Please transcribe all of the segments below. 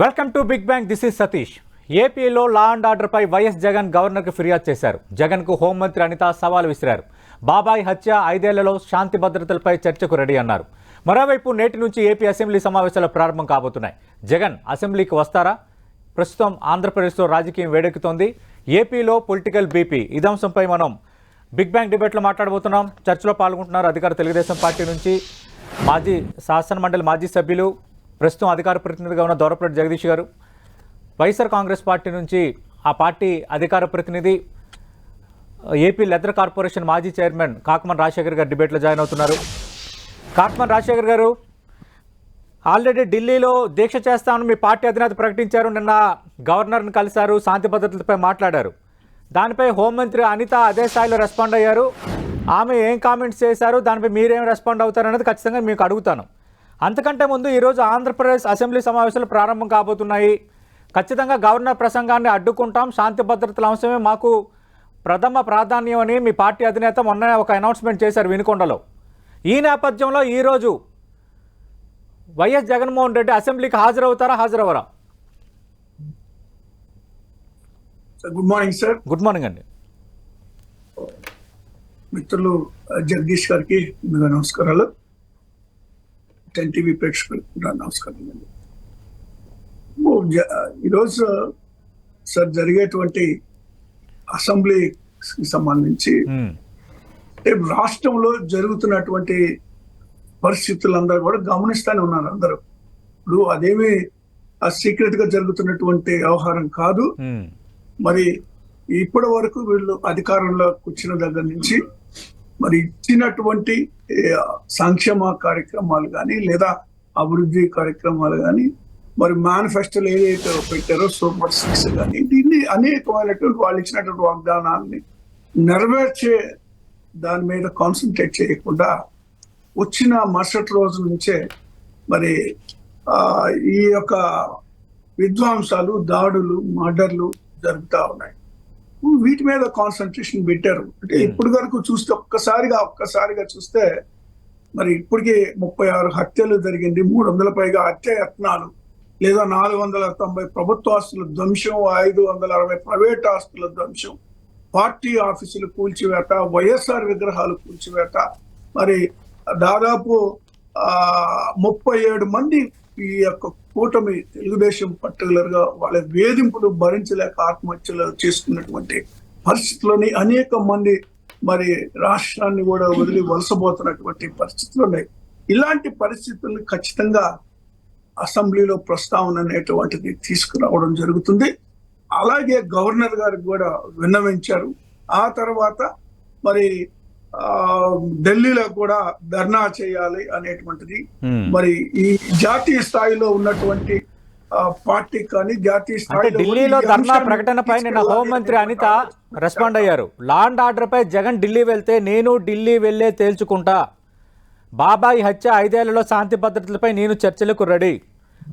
Welcome to big bang this is Satish. ఏపీలో law and ఆర్డర్పై YS Jagan గవర్నర్కు ఫిర్యాదు చేశారు. జగన్కు హోంమంత్రి అనిత సవాల్ విసిరారు. బాబాయ్ హత్య ఐదేళ్ళలో శాంతి భద్రతలపై చర్చకు రెడీ అన్నారు. మరోవైపు నేటి నుంచి ఏపీ అసెంబ్లీ సమావేశాలు ప్రారంభం కాబోతున్నాయి. జగన్ అసెంబ్లీకి వస్తారా? ప్రస్తుతం ఆంధ్రప్రదేశ్లో రాజకీయం వేడెక్కుతోంది. ఏపీలో పొలిటికల్ బీపీ ఇదంశంపై మనం బిగ్ బ్యాంగ్ డిబేట్లో మాట్లాడబోతున్నాం. చర్చలో పాల్గొంటున్నారు అధికార తెలుగుదేశం పార్టీ నుంచి మాజీ శాసన మండలి మాజీ సభ్యులు ప్రస్తుతం అధికార ప్రతినిధిగా ఉన్న దొరపరెడ్డి జగదీష్ గారు వైఎస్ఆర్ కాంగ్రెస్ పార్టీ నుంచి ఆ పార్టీ అధికార ప్రతినిధి ఏపీ లెదర్ కార్పొరేషన్ మాజీ చైర్మన్ కాకమన్ రాజశేఖర్ గారు డిబేట్లో జాయిన్ అవుతున్నారు. కాకమన్ రాజశేఖర్ గారు ఆల్రెడీ ఢిల్లీలో దీక్ష చేస్తామని మీ పార్టీ అధినేత ప్రకటించారు నిన్న గవర్నర్ని కలిశారు శాంతి భద్రతలపై మాట్లాడారు. దానిపై హోంమంత్రి అనిత అదే స్థాయిలో రెస్పాండ్ అయ్యారు. ఆమె ఏం కామెంట్స్ చేశారు దానిపై మీరేం రెస్పాండ్ అవుతారనేది ఖచ్చితంగా మీకు అడుగుతాను. అంతకంటే ముందు ఈరోజు ఆంధ్రప్రదేశ్ అసెంబ్లీ సమావేశాలు ప్రారంభం కాబోతున్నాయి. ఖచ్చితంగా గవర్నర్ ప్రసంగాన్ని అడ్డుకుంటాం. శాంతి భద్రతల అంశమే మాకు ప్రథమ ప్రాధాన్యం అని మీ పార్టీ అధినేత మొన్న ఒక అనౌన్స్మెంట్ చేశారు వినుకొండలో. ఈ నేపథ్యంలో ఈరోజు వైఎస్ జగన్మోహన్ రెడ్డి అసెంబ్లీకి హాజరవుతారా? హాజరవరా? Good morning sir good morning అండి. మిత్రులు జగదీష్ గారికి నమస్కారాలు. టీవీ ప్రేక్షకులకు కూడా నమస్కారం అండి. ఈరోజు సార్ జరిగేటువంటి అసెంబ్లీకి సంబంధించి రాష్ట్రంలో జరుగుతున్నటువంటి పరిస్థితులందరూ కూడా గమనిస్తానే ఉన్నారు అందరూ. ఇప్పుడు అదేమి సీక్రెట్గా జరుగుతున్నటువంటి వ్యవహారం కాదు. మరి ఇప్పటి వరకు వీళ్ళు అధికారంలో కూర్చున్న దగ్గర నుంచి మరి ఇచ్చినటువంటి సంక్షేమ కార్యక్రమాలు కానీ లేదా అభివృద్ధి కార్యక్రమాలు కానీ మరి మేనిఫెస్టోలు ఏదైతే పెట్టారో సూపర్ సిక్స్ కానీ దీన్ని అనేకమైనటువంటి వాళ్ళు ఇచ్చినటువంటి వాగ్దానాన్ని నెరవేర్చే దాని మీద కాన్సన్ట్రేట్ చేయకుండా వచ్చిన మరుసటి రోజు నుంచే మరి ఈ యొక్క విధ్వంసాలు దాడులు మర్డర్లు జరుగుతూ ఉన్నాయి. వీటి మీద కాన్సన్ట్రేషన్ పెట్టారు. అంటే ఇప్పుడు వరకు చూస్తే ఒక్కసారిగా ఒక్కసారిగా చూస్తే మరి ఇప్పటికే ముప్పై ఆరు హత్యలు జరిగింది. మూడు వందల పైగా హత్య యత్నాలు లేదా నాలుగు వందల తొంభై ప్రభుత్వ ఆస్తుల ధ్వంసం ఐదు వందల అరవై ప్రైవేట్ ఆస్తుల ధ్వంసం పార్టీ ఆఫీసులు కూల్చివేత వైఎస్ఆర్ విగ్రహాలు కూల్చివేత. మరి దాదాపు ఆ ముప్పై ఏడు మంది ఈ యొక్క కూటమి తెలుగుదేశం పర్టికులర్గా వాళ్ళ వేధింపులు భరించలేక ఆత్మహత్యలు చేసుకున్నటువంటి పరిస్థితుల్లోని అనేక మంది మరి రాష్ట్రాన్ని కూడా వదిలి వలసపోతున్నటువంటి పరిస్థితులు ఉన్నాయి. ఇలాంటి పరిస్థితుల్ని ఖచ్చితంగా అసెంబ్లీలో ప్రస్తావన అనేటువంటిది తీసుకురావడం జరుగుతుంది. అలాగే గవర్నర్ గారికి కూడా విన్నవించారు. ఆ తర్వాత మరి ఢిల్లీలో కూడా ధర్నా చేయాలి అనేటువంటిది. మరి ఈ జాతీయ స్థాయిలో ఉన్నటువంటి పార్టీ కానీ జాతీయ అంటే స్థాయిలో ఢిల్లీలో ధర్నా ప్రకటనపై నిన్న హోంమంత్రి అనిత రెస్పాండ్ అయ్యారు. లా అండ్ ఆర్డర్పై జగన్ ఢిల్లీ వెళ్తే నేను ఢిల్లీ వెళ్ళే తేల్చుకుంటా. బాబాయ్ హత్య ఐదేళ్ళలో శాంతి భద్రతలపై నేను చర్చలకు రెడీ.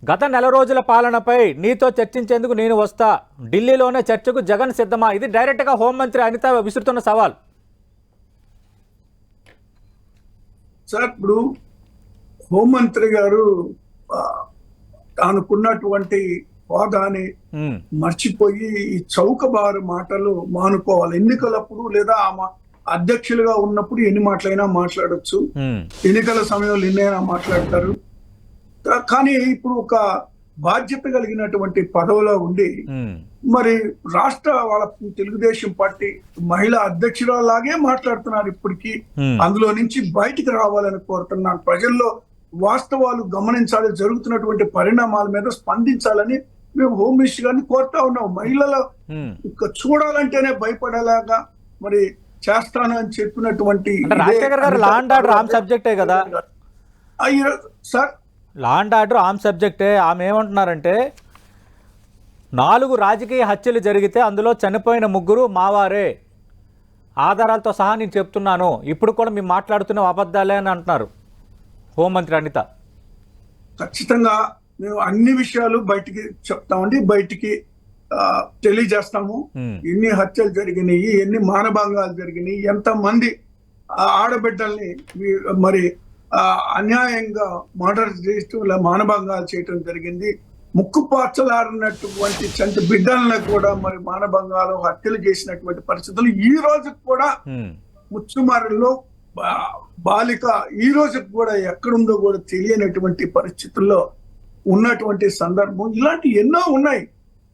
గత నెల రోజుల పాలనపై నీతో చర్చించేందుకు నేను వస్తా. ఢిల్లీలోనే చర్చకు జగన్ సిద్ధమా? ఇది డైరెక్ట్గా హోంమంత్రి అనిత విసురుతున్న సవాల్. సార్ ఇప్పుడు హోంమంత్రి గారు ఆ, తానుకున్నటువంటి హోదాని. మర్చిపోయి ఈ చౌకబారు మాటలు మానుకోవాలి ఎన్నికలప్పుడు లేదా ఆమె అధ్యక్షులుగా ఉన్నప్పుడు ఎన్ని మాటలైనా మాట్లాడొచ్చు. ఎన్నికల సమయంలో ఎన్నైనా మాట్లాడతారు కానీ ఇప్పుడు ఒక బాధ్యత కలిగినటువంటి పదవిలో ఉండి. మరి రాష్ట్ర వాళ్ళ తెలుగుదేశం పార్టీ మహిళా అధ్యక్షురాలాగే మాట్లాడుతున్నారు ఇప్పటికీ. అందులో నుంచి బయటికి రావాలని కోరుతున్నాను. ప్రజల్లో వాస్తవాలు గమనించాలి జరుగుతున్నటువంటి పరిణామాల మీద స్పందించాలని మేము హోమ్ మినిస్టర్ గారిని కోరుతా ఉన్నాం. మహిళల చూడాలంటేనే భయపడేలాగా మరి చేస్తాను అని చెప్పినటువంటి ఆమె సబ్జెక్టే కదా? సార్? లా అండ్ ఆర్డర్ ఆమె సబ్జెక్టే ఆమె ఏమంటున్నారంటే నాలుగు రాజకీయ హత్యలు జరిగితే అందులో చనిపోయిన ముగ్గురు మావారే. ఆధారాలతో సహా నేను చెప్తున్నాను. ఇప్పుడు కూడా మేము మాట్లాడుతున్న అబద్ధాలే అని అంటున్నారు. హోంమంత్రి అనిత. ఖచ్చితంగా మేము అన్ని విషయాలు బయటికి చెప్తామండి. బయటికి తెలియజేస్తాము. ఎన్ని హత్యలు జరిగినాయి ఎన్ని మానభంగాలు జరిగినాయి ఎంత మంది ఆ ఆడబిడ్డల్ని మరి అన్యాయంగా మర్డర్ చేస్తూ ఇలా మానభంగాలు చేయటం జరిగింది. ముక్కు పాచలారినటువంటి చంటి బిడ్డలను కూడా మరి మానభంగాలు హత్యలు చేసినటువంటి పరిస్థితులు ఈ రోజు కూడా ముచ్చుమారిలో బాలిక ఈ రోజుకి కూడా ఎక్కడుందో కూడా తెలియనటువంటి పరిస్థితుల్లో ఉన్నటువంటి సందర్భం. ఇలాంటి ఎన్నో ఉన్నాయి.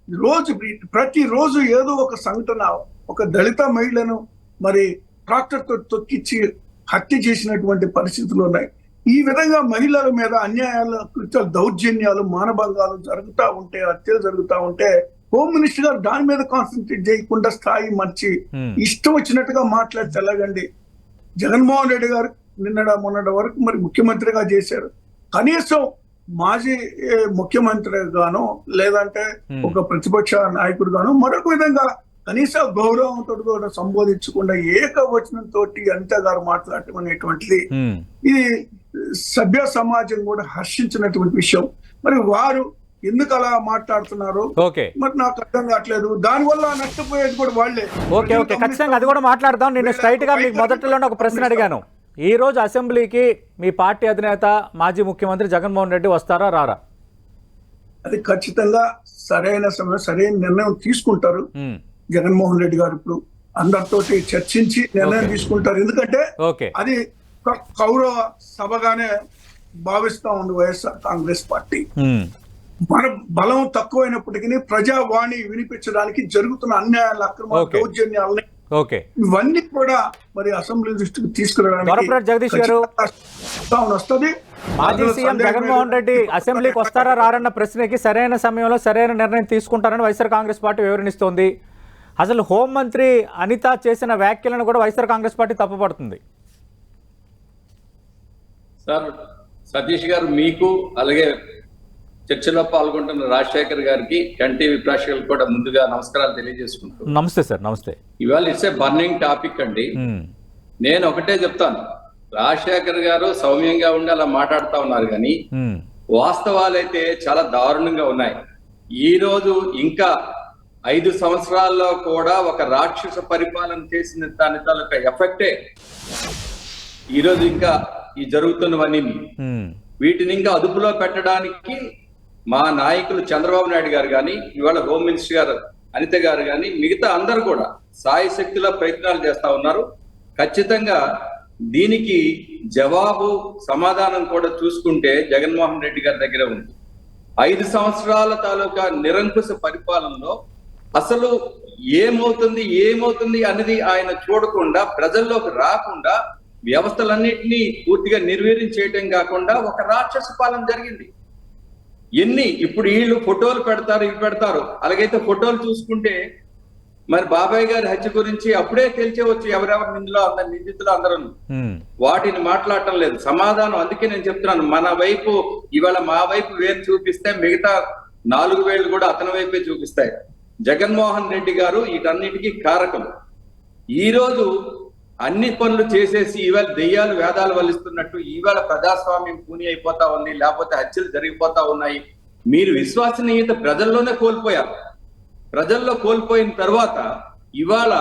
రోజు ప్రతి రోజు ఏదో ఒక సంఘటన ఒక దళిత మహిళను మరి ట్రాక్టర్తో తొక్కిచ్చి హత్య చేసినటువంటి పరిస్థితులు ఉన్నాయి. ఈ విధంగా మహిళల మీద అన్యాయాలు కృత్యాలు దౌర్జన్యాలు మానభంగాలు జరుగుతూ ఉంటే హత్యలు జరుగుతూ ఉంటే హోమ్ మినిస్టర్ గారు దాని మీద కాన్సన్ట్రేట్ చేయకుండా స్థాయి మర్చి ఇష్టం వచ్చినట్టుగా మాట్లాడి తెల్లగండి జగన్మోహన్ రెడ్డి గారు నిన్నడ మొన్నటి వరకు మరి ముఖ్యమంత్రిగా చేశారు. కనీసం మాజీ ముఖ్యమంత్రి గాను లేదంటే. ఒక ప్రతిపక్ష నాయకుడు గాను మరొక విధంగా కనీస గౌరవంతో కూడా సంబోధించకుండా ఏకవచనంతో అనిత గారు మాట్లాడటం అనేటువంటిది ఇది సభ్య సమాజం కూడా హర్షించినటువంటి విషయం. మరి వారు ఎందుకు అలా మాట్లాడుతున్నారు ఓకే. మరి నాకు అర్థం కావట్లేదు. దానివల్ల నష్టపోయేది కూడా వాళ్ళే. Okay okay. ఖచ్చితంగా అది కూడా మాట్లాడదాం. నేను స్ట్రైట్గా మీకు మొదట్లోనే ఒక ప్రశ్న అడిగాను. ఈ రోజు అసెంబ్లీకి మీ పార్టీ అధినేత మాజీ ముఖ్యమంత్రి జగన్మోహన్ రెడ్డి వస్తారా రారా? అది ఖచ్చితంగా సరైన సమయం సరైన నిర్ణయం తీసుకుంటారు. జగన్మోహన్ రెడ్డి గారు ఇప్పుడు అందరితోటి చర్చించి నిర్ణయం. తీసుకుంటారు. ఎందుకంటే ఓకే. అది ఒక కౌరవ సభగానే భావిస్తా ఉంది వైఎస్ఆర్ కాంగ్రెస్ పార్టీ మన బలం తక్కువైనప్పటికీ ప్రజావాణి వినిపించడానికి జరుగుతున్న అన్యాయాల అక్రమ. దౌర్జన్యాలని ఓకే ఇవన్నీ కూడా మరి అసెంబ్లీ దృష్టికి తీసుకురావడానికి జగదీష్ గారు. వస్తుంది మాజీ సీఎం జగన్మోహన్. రెడ్డి అసెంబ్లీకి వస్తారా రారన్న ప్రశ్నకి సరైన సమయంలో సరైన నిర్ణయం తీసుకుంటారని వైఎస్ఆర్ కాంగ్రెస్ పార్టీ వివరణిస్తోంది అసలు హోంమంత్రి అనిత చేసిన వ్యాఖ్యలను కూడా వైఎస్ఆర్ కాంగ్రెస్ పార్టీ తప్పుపడుతుంది సార్ సతీష్ గారు మీకు అలాగే చర్చలో పాల్గొంటున్న రాజశేఖర్ గారికి ఎన్టీవీ ప్రేక్షకులకు కూడా ముందుగా నమస్కారాలు తెలియజేసుకుంటూ. నమస్తే సార్ నమస్తే. ఇవాళ ఇట్స్ ఏ బర్నింగ్ టాపిక్ అండి. నేను ఒకటే చెప్తాను. రాజశేఖర్ గారు సౌమ్యంగా ఉండి అలా మాట్లాడుతా ఉన్నారు కానీ ఉమ్, వాస్తవాలైతే చాలా దారుణంగా ఉన్నాయి. ఈ రోజు ఇంకా ఐదు సంవత్సరాల్లో కూడా ఒక రాక్షస పరిపాలన చేసిన దాని తాలూకా ఎఫెక్టే. ఈ రోజు ఇంకా ఈ జరుగుతున్నవన్నీ వీటిని ఇంకా అదుపులో పెట్టడానికి మా నాయకులు చంద్రబాబు నాయుడు గారు కానీ ఇవాళ హోమ్ మినిస్టర్ గారు అనిత గారు కానీ మిగతా అందరు కూడా సాయి శక్తిలో ప్రయత్నాలు చేస్తా ఉన్నారు. ఖచ్చితంగా దీనికి జవాబు సమాధానం కూడా చూసుకుంటే జగన్మోహన్ రెడ్డి గారి దగ్గర ఉంది. ఐదు సంవత్సరాల తాలూకా నిరంకుశ పరిపాలనలో అసలు ఏమవుతుంది ఏమవుతుంది అనేది ఆయన చూడకుండా ప్రజల్లోకి రాకుండా వ్యవస్థలన్నింటినీ పూర్తిగా నిర్వీర్యం చేయటం కాకుండా ఒక రాక్షస పాలన జరిగింది. ఎన్ని ఇప్పుడు వీళ్ళు ఫోటోలు పెడతారు ఇవి పెడతారు. అలాగైతే ఫోటోలు చూసుకుంటే మరి బాబాయ్ గారి హత్య గురించి అప్పుడే తెలిసేవచ్చు ఎవరెవరు నిందులో అందరు నిందితులు అందరూ. వాటిని మాట్లాడటం లేదు. సమాధానం అందుకే నేను చెప్తున్నాను. మన వైపు ఇవాళ మా వైపు వేలు చూపిస్తే మిగతా నాలుగు వేలు కూడా అతని వైపే చూపిస్తాయి. జగన్మోహన్ రెడ్డి గారు వీటన్నిటికీ కారకం ఈ రోజు అన్ని పనులు చేసేసి ఇవాళ దెయ్యాలు వేదాలు వల్లిస్తున్నట్టు ఇవాళ ప్రజాస్వామ్యం కూని అయిపోతా ఉంది లేకపోతే హత్యలు జరిగిపోతా ఉన్నాయి. మీరు విశ్వసనీయత ప్రజల్లోనే కోల్పోయారు. ప్రజల్లో కోల్పోయిన తర్వాత ఇవాళ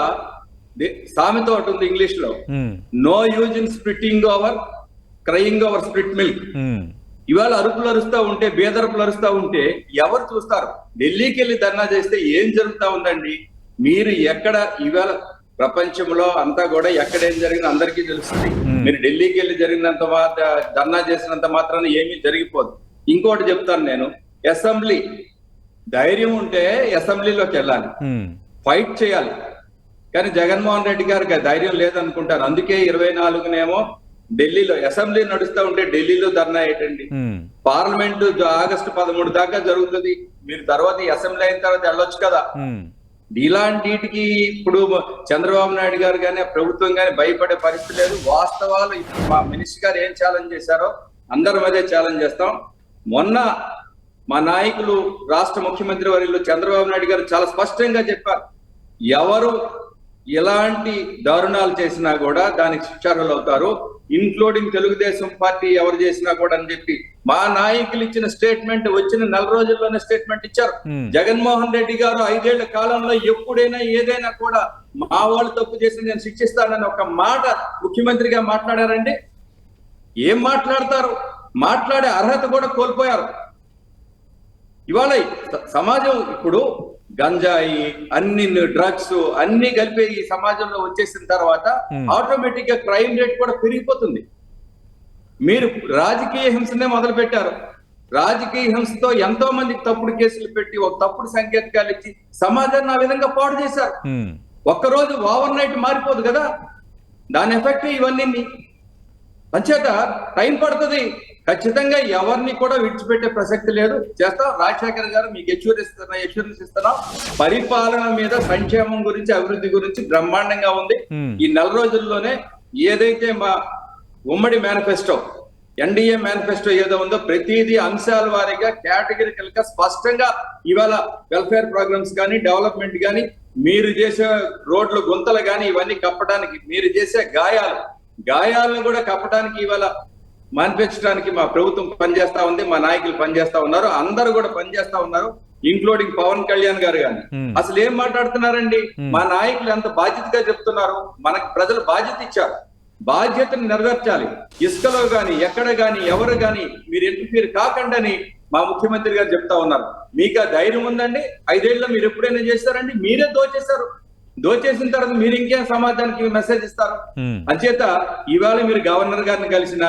సామెత ఒకటి ఉంది ఇంగ్లీష్లో no use in splitting over crying over split milk ఇవాళ అరుపులు అరుస్తా ఉంటే బేదరుపులు అరుస్తా ఉంటే ఎవరు చూస్తారు? ఢిల్లీకి వెళ్ళి ధర్నా చేస్తే ఏం జరుగుతా ఉందండి? మీరు ఎక్కడ ఇవాళ ప్రపంచంలో అంతా కూడా ఎక్కడ ఏం జరిగిందో అందరికీ తెలుస్తుంది. మీరు ఢిల్లీకి వెళ్ళి జరిగినంత ధర్నా చేసినంత మాత్రాన ఏమీ జరిగిపోదు. ఇంకోటి చెప్తాను నేను. అసెంబ్లీ ధైర్యం ఉంటే అసెంబ్లీలోకి వెళ్ళాలి. ఫైట్ చేయాలి. కానీ జగన్మోహన్ రెడ్డి గారికి ధైర్యం లేదనుకుంటారు. అందుకే ఇరవై నాలుగునేమో ఢిల్లీలో అసెంబ్లీ నడుస్తా ఉంటే ఢిల్లీలో ధర్నా ఏంటండి? పార్లమెంట్ ఆగస్టు పదమూడు దాకా జరుగుతుంది. మీరు తర్వాత అసెంబ్లీ అయిన తర్వాత వెళ్ళొచ్చు కదా. ఇలాంటికి ఇప్పుడు చంద్రబాబు నాయుడు గారు కానీ ప్రభుత్వం కానీ భయపడే పరిస్థితి లేదు. వాస్తవాలు ఇప్పుడు మా మినిస్టర్ గారు ఏం ఛాలెంజ్ చేశారో అందరం అదే ఛాలెంజ్ చేస్తాం. మొన్న మా నాయకులు రాష్ట్ర ముఖ్యమంత్రి వర్యులు చంద్రబాబు నాయుడు గారు చాలా స్పష్టంగా చెప్పారు. ఎవరు ఎలాంటి దారుణాలు చేసినా కూడా దానికి శిక్షార్హులు అవుతారు. ఇన్క్లూడింగ్ తెలుగుదేశం పార్టీ ఎవరు చేసినా కూడా అని చెప్పి మా నాయకులు ఇచ్చిన స్టేట్మెంట్ వచ్చిన నెల రోజుల్లోనే స్టేట్మెంట్ ఇచ్చారు. జగన్మోహన్ రెడ్డి గారు ఐదేళ్ళ కాలంలో ఎప్పుడైనా ఏదైనా కూడా మా వాళ్ళు తప్పు చేసి నేను శిక్షిస్తానని ఒక మాట ముఖ్యమంత్రిగా మాట్లాడారండి? ఏం మాట్లాడతారు? మాట్లాడే అర్హత కూడా కోల్పోయారు. ఇవాళ సమాజం ఇప్పుడు గంజాయి అన్ని డ్రగ్స్ అన్ని కలిపి ఈ సమాజంలో వచ్చేసిన తర్వాత. ఆటోమేటిక్గా క్రైమ్ రేట్ కూడా పెరిగిపోతుంది. మీరు రాజకీయ హింసనే మొదలు పెట్టారు రాజకీయ హింసతో ఎంతో మందికి తప్పుడు కేసులు పెట్టి ఒక తప్పుడు సంకేతాలు ఇచ్చి సమాజాన్ని ఆ విధంగా పాడు చేశారు. ఒక్కరోజు ఓవర్ నైట్ మారిపోదు కదా. దాని ఎఫెక్ట్ ఇవన్నీ అంచేత టైం పడుతుంది. ఖచ్చితంగా ఎవరిని కూడా విడిచిపెట్టే ప్రసక్తి లేదు. చేస్తాం రాజశేఖర్ గారు మీకు ఎష్యూరెన్స్ ఇస్తున్నా ఎష్యూరెన్స్ ఇస్తున్నాం. పరిపాలన మీద సంక్షేమం గురించి అభివృద్ధి గురించి బ్రహ్మాండంగా ఉంది. ఈ నెల రోజుల్లోనే ఏదైతే మా ఉమ్మడి మేనిఫెస్టో ఎన్డీఏ మేనిఫెస్టో ఏదో ఉందో ప్రతిదీ అంశాల వారీగా కేటగిరికల్గా స్పష్టంగా ఇవాళ వెల్ఫేర్ ప్రోగ్రామ్స్ కానీ డెవలప్మెంట్ కానీ మీరు చేసే రోడ్లు గుంతలు కానీ ఇవన్నీ కప్పడానికి మీరు చేసే గాయాలు గాయాలను కూడా కప్పడానికి ఇవాళ మాన్పించడానికి మా ప్రభుత్వం పనిచేస్తా ఉంది మా నాయకులు పనిచేస్తా ఉన్నారు అందరూ కూడా పనిచేస్తా ఉన్నారు ఇంక్లూడింగ్ పవన్ కళ్యాణ్ గారు కానీ Hmm. అసలు ఏం మాట్లాడుతున్నారండి? Hmm. మా నాయకులు ఎంత బాధ్యతగా చెప్తున్నారు? మనకు ప్రజలు బాధ్యత ఇచ్చారు. బాధ్యతను నెరవేర్చాలి. ఇసుకలో గాని ఎక్కడ గాని ఎవరు గాని మీరు ఇంటర్ఫీర్ కాకండని మా ముఖ్యమంత్రి గారు చెప్తా ఉన్నారు. మీకు ఆ ధైర్యం ఉందండి? ఐదేళ్ళలో మీరు ఎప్పుడైనా చేశారండి? మీరే దోచేశారు. దోచేసిన తర్వాత మీరు ఇంకేం సమాజానికి మెసేజ్ ఇస్తారు. అంచేత ఇవాళ మీరు గవర్నర్ గారిని కలిసిన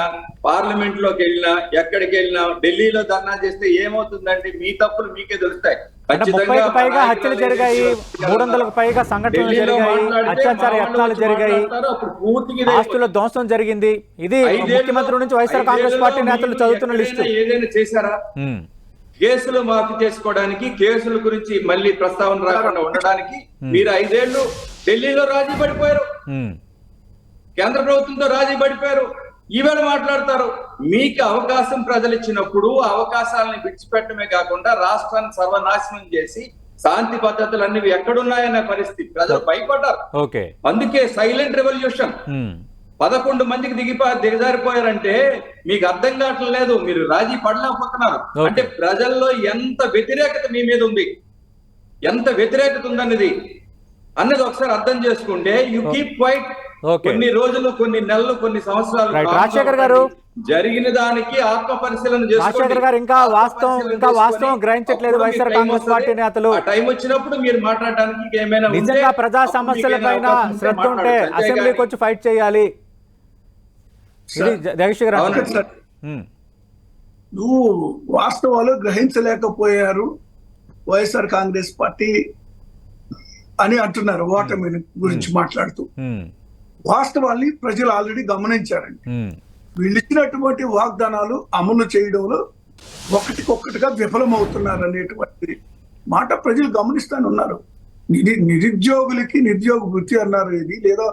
పార్లమెంట్లోకి వెళ్ళినా ఎక్కడికి వెళ్ళినా ఢిల్లీలో ధర్నా చేస్తే ఏమవుతుందంటే మీ తప్పులు మీకే తెలుస్తాయి. అంటే ముప్పైకి పైగా హత్యలు జరిగాయి మూడు వందలకు పైగా సంఘటనలు జరిగాయి అత్యాచార యత్నాలు జరిగాయి ఆస్తుల ధ్వంసం జరిగింది. ఇది ముఖ్యమంత్రి నుంచి వైఎస్ఆర్ కాంగ్రెస్ పార్టీ నేతలు చదువుతున్న లిస్టు. ఏదైనా చేశారా? కేసులు మాఫీ చేసుకోవడానికి కేసుల గురించి మళ్ళీ ప్రస్తావన రాకుండా ఉండడానికి మీరు ఐదేళ్ళు ఢిల్లీలో రాజీ పడిపోయారు. కేంద్ర ప్రభుత్వంతో రాజీ పడిపోయారు. ఈవేళ మాట్లాడతారు. మీకు అవకాశం ప్రజలు ఇచ్చినప్పుడు ఆ అవకాశాలను విడిచిపెట్టడమే కాకుండా రాష్ట్రాన్ని సర్వనాశనం చేసి శాంతి భద్రతలు అన్ని ఎక్కడున్నాయనే పరిస్థితి. ప్రజలు భయపడ్డారు. అందుకే సైలెంట్ రెవల్యూషన్. పదకొండు మందికి దిగిపో దిగజారిపోయారంటే మీకు అర్థం కావట్లేదు మీరు రాజీ పడలేకపోతున్నారు. అంటే ప్రజల్లో ఎంత వ్యతిరేకత మీ మీద ఉంది ఎంత వ్యతిరేకత ఉందన్నది అన్నది ఒకసారి అర్థం చేసుకుంటే యు కీప్ క్వైట్ Okay. కొన్ని రోజులు కొన్ని నెలలు కొన్ని సంవత్సరాలు రాజశేఖర్ గారు. జరిగిన దానికి ఆత్మ పరిశీలన. రాజశేఖర్ గారు ఇంకా వాస్తవం ఇంకా వాస్తవం గ్రహించట్లేదు వైఎస్ఆర్ కాంగ్రెస్. పార్టీ నేతలు టైం వచ్చినప్పుడు మీరు మాట్లాడడానికి ఏమైనా నిజంగా ప్రజా సమస్యల పైన శ్రద్ధ ఉంటే. అసెంబ్లీకి వచ్చి ఫైట్ చేయాలి గారు నువ్వు వాస్తవాలు గ్రహించలేకపోయారు వైఎస్ఆర్ కాంగ్రెస్ పార్టీ అని అంటున్నారు ఓటమి గురించి మాట్లాడుతూ. వాస్తవాల్ని ప్రజలు ఆల్రెడీ గమనించారండి. వీళ్ళు ఇచ్చినటువంటి వాగ్దానాలు అమలు చేయడంలో ఒకటికొక్కటిగా విఫలమవుతున్నారు అనేటువంటి మాట ప్రజలు గమనిస్తానే ఉన్నారు. నిరు- నిరుద్యోగులకి నిరుద్యోగ వృత్తి అన్నారు ఇది లేదా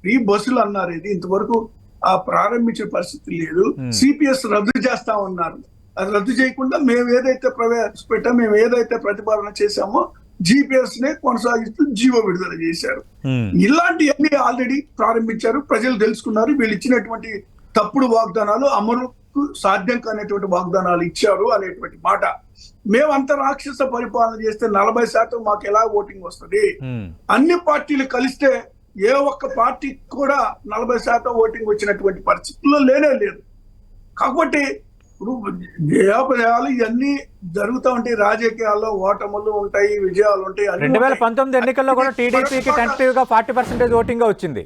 ఫ్రీ బస్సులు అన్నారు ఇది. ఇంతవరకు ఆ ప్రారంభించే పరిస్థితి లేదు. సిపిఎస్ రద్దు చేస్తా ఉన్నారు. అది రద్దు చేయకుండా మేము ఏదైతే ప్రవేశపెట్టాం మేము ఏదైతే ప్రతిపాదన చేశామో జిపిఎస్ నే కొనసాగిస్తూ జీవో విడుదల చేశారు. ఇలాంటివన్నీ ఆల్రెడీ ప్రారంభించారు. ప్రజలు తెలుసుకున్నారు. వీళ్ళు ఇచ్చినటువంటి తప్పుడు వాగ్దానాలు అమలుకు సాధ్యం కానటువంటి వాగ్దానాలు ఇచ్చారు అనేటువంటి మాట. మేమంత రాక్షస పరిపాలన చేస్తే నలభై శాతం మాకు ఎలా ఓటింగ్ వస్తుంది? అన్ని పార్టీలు కలిస్తే ఏ ఒక్క పార్టీకి కూడా నలభై శాతం ఓటింగ్ వచ్చినటువంటి పరిస్థితుల్లో లేనే లేదు. కాబట్టి ఇప్పుడు జయాపజయాలు ఇవన్నీ జరుగుతూ ఉంటాయి. రాజకీయాల్లో ఓటములు ఉంటాయి విజయాలు ఉంటాయి. రెండు వేల. పంతొమ్మిది ఎన్నికల్లో కూడా టీడీపీకి టెంటేటివ్గా ఫార్టీ పర్సెంటేజ్ ఓటింగ్గా వచ్చింది.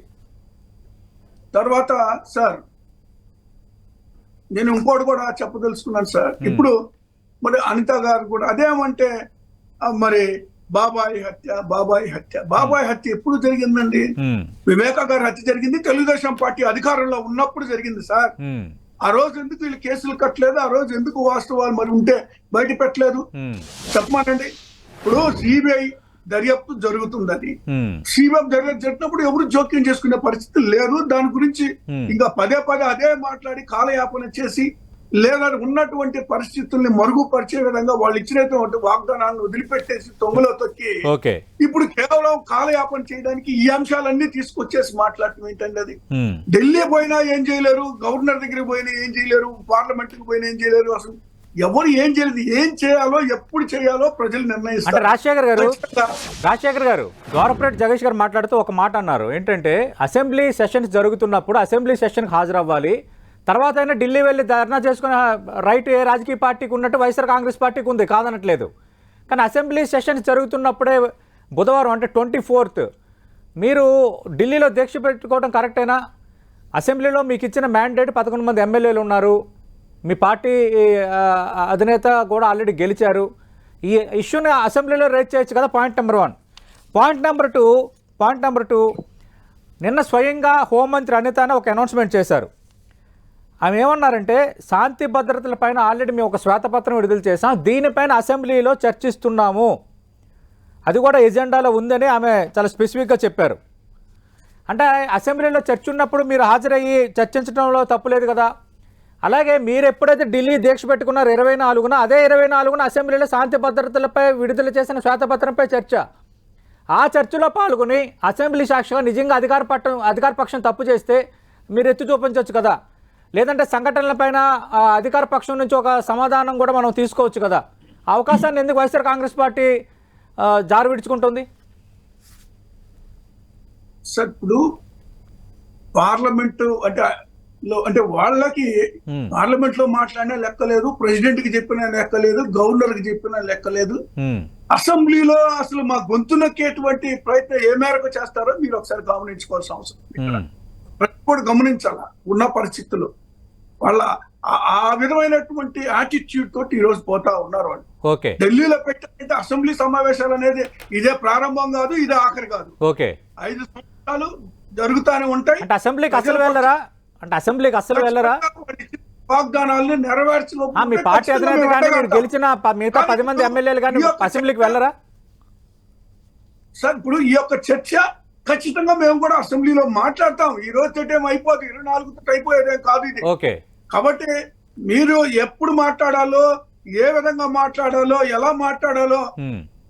తర్వాత సార్ నేను ఇంకోటి కూడా చెప్పదలుచుకున్నాను సార్. ఇప్పుడు మరి అనిత గారు కూడా అదేమంటే మరి బాబాయ్ హత్య బాబాయ్ హత్య. బాబాయ్ హత్య ఎప్పుడు జరిగిందండి? వివేక గారి హత్య జరిగింది తెలుగుదేశం పార్టీ అధికారంలో ఉన్నప్పుడు జరిగింది సార్. ఆ రోజు ఎందుకు వీళ్ళు కేసులు కట్టలేదు? ఆ రోజు ఎందుకు వాస్తవాలు మరి ఉంటే బయట పెట్టలేదు? చెప్పమానండి. ఇప్పుడు సిబిఐ దర్యాప్తు జరుగుతుందని సిబిఐ దర్యాప్తు జరిగినప్పుడు ఎవరు జోక్యం చేసుకునే పరిస్థితి లేదు. దాని గురించి. ఇంకా పదే పదే అదే మాట్లాడి కాలయాపన చేసి లేదా ఉన్నటువంటి పరిస్థితుల్ని మరుగుపరిచే విధంగా వాళ్ళు ఇచ్చినటువంటి వాగ్దానాలను వదిలిపెట్టేసి తొంగలో తొక్కి ఓకే. ఇప్పుడు కేవలం కాలయాపన చేయడానికి ఈ అంశాలన్నీ తీసుకొచ్చేసి మాట్లాడటం ఏంటండి అది? ఢిల్లీ పోయినా ఏం చేయలేరు గవర్నర్ దగ్గరికి పోయినా ఏం చేయలేరు పార్లమెంట్కి పోయినా ఏం చేయలేరు అసలు. ఎవరు ఏం చేయలేదు ఏం చేయాలో ఎప్పుడు చేయాలో ప్రజలు అంటే నిర్ణయిస్తారు. రాజశేఖర్ గారు. రాజశేఖర్ గారు గౌరవప్రెడ్డి జగదీష్ గారు మాట్లాడుతూ ఒక మాట అన్నారు. ఏంటంటే అసెంబ్లీ సెషన్స్ జరుగుతున్నప్పుడు అసెంబ్లీ సెషన్కి హాజరవ్వాలి. తర్వాత అయినా ఢిల్లీ వెళ్ళి ధర్నా చేసుకునే రైట్ ఏ రాజకీయ పార్టీకి ఉన్నట్టు వైఎస్ఆర్ కాంగ్రెస్ పార్టీకి ఉంది కాదనట్లేదు. కానీ అసెంబ్లీ సెషన్స్ జరుగుతున్నప్పుడే బుధవారం అంటే ట్వంటీ ఫోర్త్ మీరు ఢిల్లీలో దీక్ష పెట్టుకోవడం కరెక్టేనా అసెంబ్లీలో మీకు ఇచ్చిన మ్యాండేట్ పదకొండు మంది ఎమ్మెల్యేలు ఉన్నారు. మీ పార్టీ అధినేత కూడా ఆల్రెడీ గెలిచారు. ఈ ఇష్యూని అసెంబ్లీలో రేజ్ చేయొచ్చు కదా point number one point number two point number two నిన్న స్వయంగా హోంమంత్రి అనిత అని ఒక అనౌన్స్మెంట్ చేశారు. ఆమె ఏమన్నారంటే శాంతి భద్రతల పైన ఆల్రెడీ మేము ఒక శ్వేతపత్రం విడుదల చేసాం దీనిపైన అసెంబ్లీలో చర్చిస్తున్నాము. అది కూడా ఎజెండాలో ఉందని ఆమె చాలా స్పెసిఫిక్గా చెప్పారు. అంటే అసెంబ్లీలో చర్చ ఉన్నప్పుడు మీరు హాజరయ్యి చర్చించడంలో తప్పులేదు కదా. అలాగే మీరు ఎప్పుడైతే ఢిల్లీ దీక్ష పెట్టుకున్నారు ఇరవై నాలుగున అదే ఇరవై నాలుగున అసెంబ్లీలో శాంతి భద్రతలపై విడుదల చేసిన శ్వేతపత్రంపై చర్చ. ఆ చర్చలో పాల్గొని అసెంబ్లీ సాక్షిగా నిజంగా అధికార పట్టం అధికార పక్షం తప్పు చేస్తే మీరు ఎత్తి చూపించవచ్చు కదా. లేదంటే సంఘటనలపైన ఆ, అధికార పక్షం నుంచి ఒక సమాధానం కూడా మనం తీసుకోవచ్చు కదా. అవకాశాన్ని ఎందుకు వైఎస్ఆర్ కాంగ్రెస్ పార్టీ జారు విడుచుకుంటుంది? సార్ ఇప్పుడు పార్లమెంట్ అంటే అంటే వాళ్ళకి. పార్లమెంట్లో మాట్లాడినా లెక్క లేదు ప్రెసిడెంట్కి చెప్పిన లెక్క లేదు గవర్నర్కి చెప్పిన లెక్క లేదు. అసెంబ్లీలో అసలు మా గొంతు నొక్కేటువంటి ప్రయత్నం ఏ మేరకు చేస్తారో మీరు ఒకసారి గమనించుకోవాల్సిన అవసరం కూడా గమనించాల? ఉన్న పరిస్థితులు. వాళ్ళ ఆ- విధమైనటువంటి యాటిట్యూడ్ తోటి ఈ రోజు పోతా ఉన్నారు వాళ్ళు. ఓకే. ఢిల్లీలో పెట్టిన అసెంబ్లీ సమావేశాలు అనేది ఇదే ప్రారంభం కాదు ఇదే ఆఖరి కాదు. ఓకే. ఐదు సంవత్సరాలు జరుగుతానే ఉంటాయి. అంటే అసెంబ్లీకి అసలు వెళ్ళరా? అంటే అసెంబ్లీకి అసలు వెళ్ళరా? వాగ్దానాల్ని నెరవేర్చిన ఆ, మీ పార్టీ అధినేత కానీ మీరు గెలిచిన మిగతా పది మంది ఎమ్మెల్యేలు కానీ అసెంబ్లీకి వెళ్ళరా? సార్ ఇప్పుడు ఈ యొక్క చర్చ ఖచ్చితంగా మేము కూడా అసెంబ్లీలో మాట్లాడతాం. ఈ రోజు తోటేం అయిపోదు ఇరవై నాలుగుతో అయిపోయేదేం కాదు ఇది. ఓకే. కాబట్టి మీరు ఎప్పుడు మాట్లాడాలో ఏ విధంగా మాట్లాడాలో ఎలా మాట్లాడాలో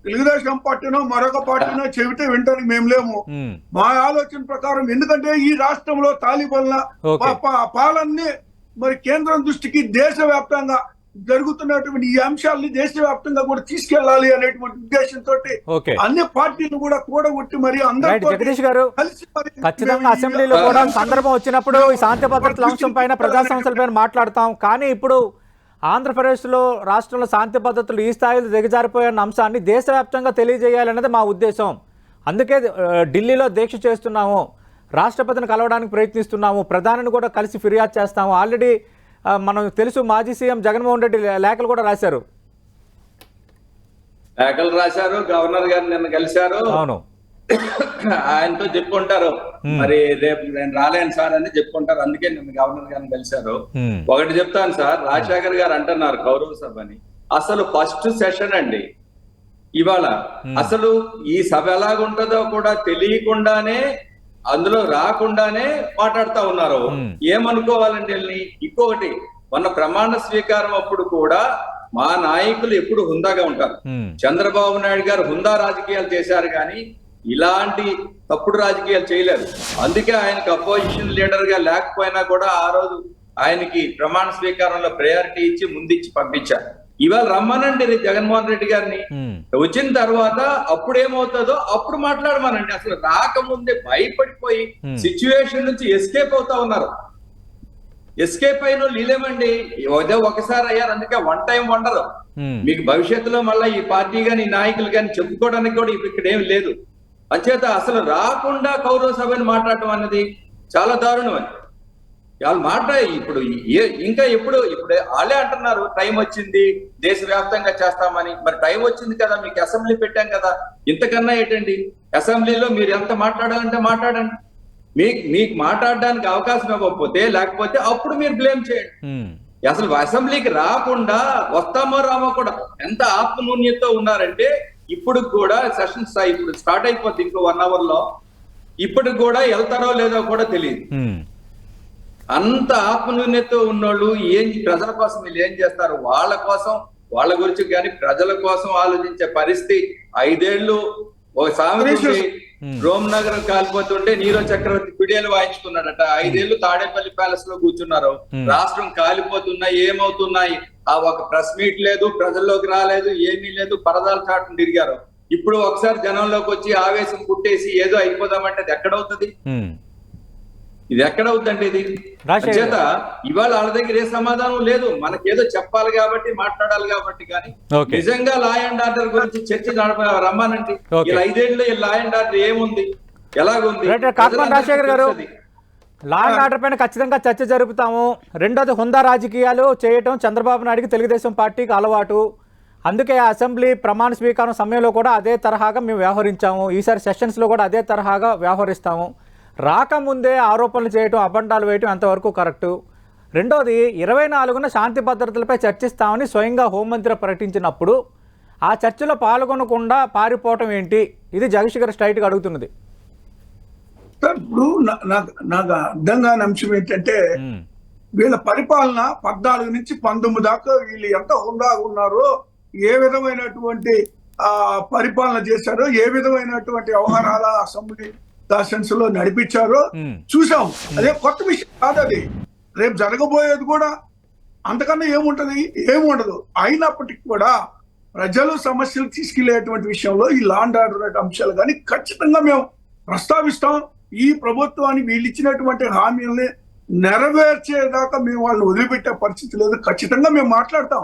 తెలుగుదేశం పార్టీనో మరొక పార్టీనో చెబితే వింటానికి మేము లేము. మా ఆలోచన ప్రకారం ఎందుకంటే ఈ రాష్ట్రంలో తాలిబన్ల పాలనని మరి కేంద్రం దృష్టికి దేశవ్యాప్తంగా జరుగుతున్నటువంటి ఈ అంశాలని దేశవ్యాప్తంగా కూడా తీసుకెళ్ళాలి అనేటువంటి ఉద్దేశంతో అన్ని పార్టీలు కూడా కూడగొట్టి మరి రైట్ అందరితో జగదీష్ గారు ఖచ్చితంగా అసెంబ్లీలో కూడా సందర్భం వచ్చినప్పుడు ఈ శాంతి భద్రతల అంశం పైన ప్రజా సమస్యల పైన మాట్లాడతాం. కానీ ఇప్పుడు ఆంధ్రప్రదేశ్లో రాష్ట్రంలో శాంతి భద్రతలు ఈ స్థాయిలో దిగజారిపోయిన అంశాన్ని దేశవ్యాప్తంగా తెలియజేయాలన్నది మా ఉద్దేశం. అందుకే ఢిల్లీలో దీక్ష చేస్తున్నాము. రాష్ట్రపతిని కలవడానికి ప్రయత్నిస్తున్నాము. ప్రధానిని కూడా కలిసి ఫిర్యాదు చేస్తాము. ఆల్రెడీ మనం తెలుసు మాజీ సీఎం జగన్మోహన్ రెడ్డి లేఖలు కూడా రాశారు. లేఖలు రాశారు గవర్నర్ గారు నిన్న కలిశారు. అవును. ఆయనతో చెప్పుకుంటారు. మరి రేపు నేను రాలేను సార్ అని చెప్పుకుంటారు. అందుకే నిన్న గవర్నర్ గారిని కలిశారు. ఒకటి చెప్తాను సార్ రాజశేఖర్ గారు అంటున్నారు గౌరవ సభని. అసలు ఫస్ట్ సెషన్ అండి. ఇవాళ అసలు ఈ సభ ఎలాగుంటుందో కూడా తెలియకుండానే అందులో రాకుండానే మాట్లాడుతా ఉన్నారు. ఏమనుకోవాలండి వీళ్ళని ఇంకొకటి మొన్న ప్రమాణ స్వీకారం అప్పుడు కూడా మా నాయకులు ఎప్పుడు హుందాగా ఉంటారు. చంద్రబాబు నాయుడు గారు హుందా రాజకీయాలు చేశారు కానీ ఇలాంటి తప్పుడు రాజకీయాలు చేయలేరు. అందుకే ఆయనకు అపోజిషన్ లీడర్గా లేకపోయినా కూడా ఆ రోజు ఆయనకి ప్రమాణ స్వీకారంలో ప్రయారిటీ ఇచ్చి ముందిచ్చి పంపించారు. ఇవాళ రమ్మనండి జగన్మోహన్ రెడ్డి గారిని. వచ్చిన తర్వాత అప్పుడు ఏమవుతుందో అప్పుడు మాట్లాడమనండి. అసలు రాకముందే భయపడిపోయి. సిచ్యువేషన్ నుంచి ఎస్కేప్ అవుతా ఉన్నారు. ఎస్కేప్ అయిన వీళ్ళేమండి ఏదో ఒకసారి అయ్యారు అందుకే వన్ టైం వండరు. మీకు భవిష్యత్తులో మళ్ళీ ఈ పార్టీ గాని ఈ నాయకులు గాని చెప్పుకోవడానికి కూడా ఇక్కడ ఏం లేదు. అంచేత అసలు రాకుండా కౌరవ సభని మాట్లాడటం అన్నది చాలా దారుణం వాళ్ళు మాట ఇప్పుడు ఏ ఇంకా ఎప్పుడు ఇప్పుడు వాళ్ళే అంటున్నారు టైం వచ్చింది దేశవ్యాప్తంగా చేస్తామని. మరి టైం వచ్చింది కదా మీకు అసెంబ్లీ పెట్టాం కదా. ఇంతకన్నా ఏంటండి? అసెంబ్లీలో మీరు ఎంత మాట్లాడాలంటే మాట్లాడండి. మీకు మీకు మాట్లాడడానికి అవకాశం ఇవ్వకపోతే లేకపోతే అప్పుడు మీరు బ్లేమ్ చేయండి. అసలు అసెంబ్లీకి రాకుండా వస్తామో రామో కూడా ఎంత ఆత్మనూన్యతో ఉన్నారంటే ఇప్పుడు కూడా సెషన్ ఇప్పుడు స్టార్ట్ అయిపోతుంది ఇంకో వన్ అవర్లో ఇప్పటికి కూడా వెళ్తారో లేదో కూడా తెలియదు. అంత ఆత్మనూన్యతో ఉన్నోళ్ళు ఏం ప్రజల కోసం వీళ్ళు ఏం చేస్తారు? వాళ్ళ కోసం వాళ్ళ గురించి కానీ ప్రజల కోసం ఆలోచించే పరిస్థితి ఐదేళ్ళు ఒక సామెత. రోమ్ నగరం కాలిపోతుంటే నీరో చక్రవర్తి పిడియలు వాయించుకున్నాడట. ఐదేళ్ళు తాడేపల్లి ప్యాలెస్లో కూర్చున్నారు. రాష్ట్రం కాలిపోతున్నాయి ఏమవుతున్నాయి? ఆ ఒక ప్రెస్ మీట్ లేదు ప్రజల్లోకి రాలేదు ఏమీ లేదు పరదాల చాటును తిరిగారు. ఇప్పుడు ఒకసారి జనంలోకి వచ్చి ఆవేశం పుట్టేసి ఏదో అయిపోదామంటే అది ఎక్కడవుతుంది. ఇది ఎక్కడ అవుతుందండి ఇది? చేత ఇవాళ వాళ్ళ దగ్గర ఏ సమాధానం లేదు. మనకేదో చెప్పాలి కాబట్టి మాట్లాడాలి కాబట్టి కానీ. నిజంగా లా అండ్ ఆర్డర్ గురించి చర్చ రమ్మానండి. ఇలా ఐదేళ్ళు ఈ లా అండ్ ఆర్డర్ ఏముంది? ఎలాగుంది? రాజశేఖర్ గారు. లా అండ్ ఆర్డర్ పైన ఖచ్చితంగా చర్చ జరుపుతాము. రెండోది హుందా రాజకీయాలు చేయటం చంద్రబాబు నాయుడుకి తెలుగుదేశం పార్టీకి అలవాటు. అందుకే అసెంబ్లీ ప్రమాణ స్వీకారం సమయంలో కూడా అదే తరహాగా మేము వ్యవహరించాము. ఈసారి సెషన్స్లో కూడా అదే తరహాగా వ్యవహరిస్తాము. రాకముందే ఆరోపణలు చేయటం అబండాలు వేయటం ఎంతవరకు కరెక్టు? రెండోది ఇరవై నాలుగున శాంతి భద్రతలపై చర్చిస్తామని స్వయంగా హోంమంత్రి ప్రకటించినప్పుడు ఆ చర్చలో పాల్గొనకుండా పారిపోవటం ఏంటి? ఇది జగదీష్ గారు స్ట్రైట్గా అడుగుతున్నది. ఇప్పుడు నా- నాకు అర్థం కాని అంశం ఏంటంటే వీళ్ళ పరిపాలన పద్నాలుగు నుంచి పంతొమ్మిది దాకా వీళ్ళు ఎంత హుందాగా ఉన్నారో ఏ విధమైనటువంటి ఆ పరిపాలన చేశారో ఏ విధమైనటువంటి వ్యవహారాల అసెంబ్లీ సెషన్స్లో నడిపించారో. చూసాం అదే కొత్త విషయం కాదు అది. రేపు జరగబోయేది కూడా అంతకన్నా ఏముంటది? ఏముండదు అయినప్పటికీ కూడా ప్రజలు సమస్యలు తీసుకెళ్ళేటువంటి విషయంలో ఈ లాండ్ ఆర్డర్ అంశాలు కానీ ఖచ్చితంగా మేము ప్రస్తావిస్తాం. ఈ ప్రభుత్వాన్ని వీళ్ళు ఇచ్చినటువంటి హామీల్ని నెరవేర్చేదాకా మేము వాళ్ళని వదిలిపెట్టే పరిస్థితి లేదు. ఖచ్చితంగా మేము మాట్లాడతాం.